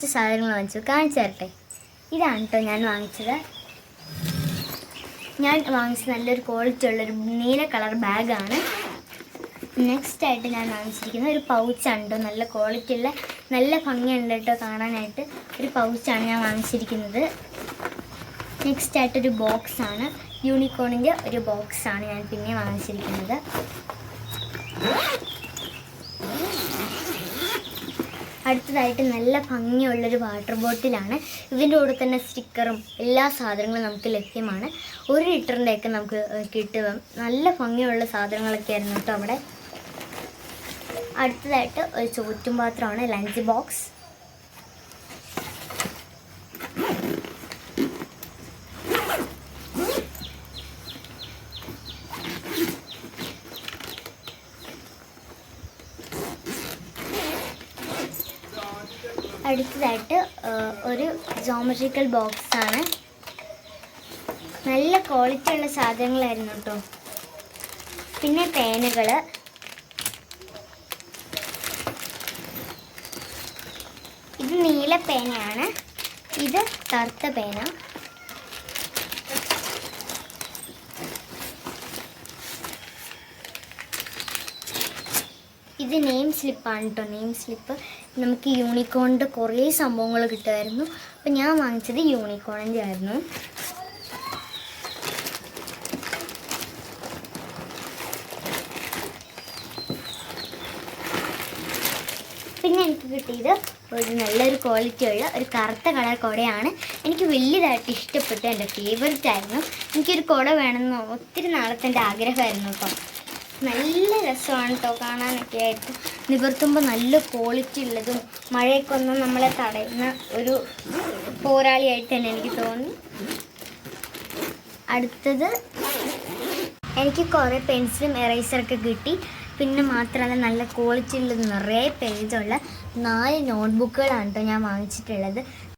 കുറച്ച് സാധനങ്ങൾ വാങ്ങിച്ചു. കാണിച്ചു തരട്ടെ? ഇതാണ് കേട്ടോ ഞാൻ വാങ്ങിച്ചത്. ഞാൻ വാങ്ങിച്ച നല്ലൊരു ക്വാളിറ്റി ഉള്ളൊരു നീല കളർ ബാഗാണ് നെക്സ്റ്റ് ആയിട്ട് ഞാൻ വാങ്ങിച്ചിരിക്കുന്നത് ഒരു പൗച്ചാണ് കേട്ടോ നല്ല ക്വാളിറ്റി ഉള്ള നല്ല ഭംഗിയുണ്ട് കേട്ടോ കാണാനായിട്ട്. ഒരു പൗച്ചാണ് ഞാൻ വാങ്ങിച്ചിരിക്കുന്നത്. നെക്സ്റ്റ് ആയിട്ടൊരു ബോക്സാണ് യൂണിക്കോണിന്റെ ഒരു ബോക്സാണ് ഞാൻ പിന്നെ വാങ്ങിച്ചിരിക്കുന്നത്. അടുത്തതായിട്ട് നല്ല ഭംഗിയുള്ളൊരു വാട്ടർ ബോട്ടിലാണ്. ഇതിന്റെ കൂടെ തന്നെ സ്റ്റിക്കറും എല്ലാ സാധനങ്ങളും നമുക്ക് ലഭ്യമാണ്. ഒരു ലിറ്ററിന്റെയൊക്കെ നമുക്ക് കിട്ടുക കിട്ടും. നല്ല ഭംഗിയുള്ള സാധനങ്ങളൊക്കെ ആയിരുന്നു കേട്ടോ അവിടെ. അടുത്തതായിട്ട് ഒരു ചോറ്റും പാത്രമാണ് ലഞ്ച് ബോക്സ്. അടുത്തതായിട്ട് ഒരു ജോമെട്രിക്കൽ ബോക്സ് ആണ്. നല്ല ക്വാളിറ്റി ഉള്ള സാധനങ്ങളായിരുന്നു കേട്ടോ പിന്നെ പേനകൾ ഇത് നീല പേനയാണ് ഇത് കറുത്ത പേന. ഇത് നെയിം സ്ലിപ്പാണ് കേട്ടോ നെയിം സ്ലിപ്പ് നമുക്ക് യൂണിക്കോണിന്റെ കുറേ സംഭവങ്ങൾ കിട്ടുമായിരുന്നു. അപ്പം ഞാൻ വാങ്ങിച്ചത് യൂണിക്കോണിന്റെ ആയിരുന്നു. പിന്നെ എനിക്ക് കിട്ടിയത് ഒരു നല്ലൊരു ക്വാളിറ്റി ഉള്ള ഒരു കറുത്ത കളർ കുടയാണ്. എനിക്ക് വലിയതായിട്ട് ഇഷ്ടപ്പെട്ടു എന്റെ ഫേവററ്റ് ആയിരുന്നു. എനിക്കൊരു കുട വേണമെന്ന് ഒത്തിരി നാളത്തെ എന്റെ ആഗ്രഹമായിരുന്നു കേട്ടോ. നല്ല രസമാണ് കേട്ടോ കാണാനൊക്കെ ആയിട്ട്. നിവർത്തുമ്പോൾ നല്ല ക്വാളിറ്റി ഉള്ളതും മഴയൊക്കെ ഒന്നും നമ്മളെ തടയുന്ന ഒരു പോരാളിയായിട്ട് തന്നെ എനിക്ക് തോന്നി. അടുത്തത് എനിക്ക് കുറേ പെൻസിലും എറേസറൊക്കെ കിട്ടി. പിന്നെ മാത്രമല്ല നല്ല ക്വാളിറ്റി ഉള്ളത് നിറയെ പേജുള്ള നാല് നോട്ട്ബുക്കുകളാണ് കേട്ടോ ഞാൻ വാങ്ങിച്ചിട്ടുള്ളത്.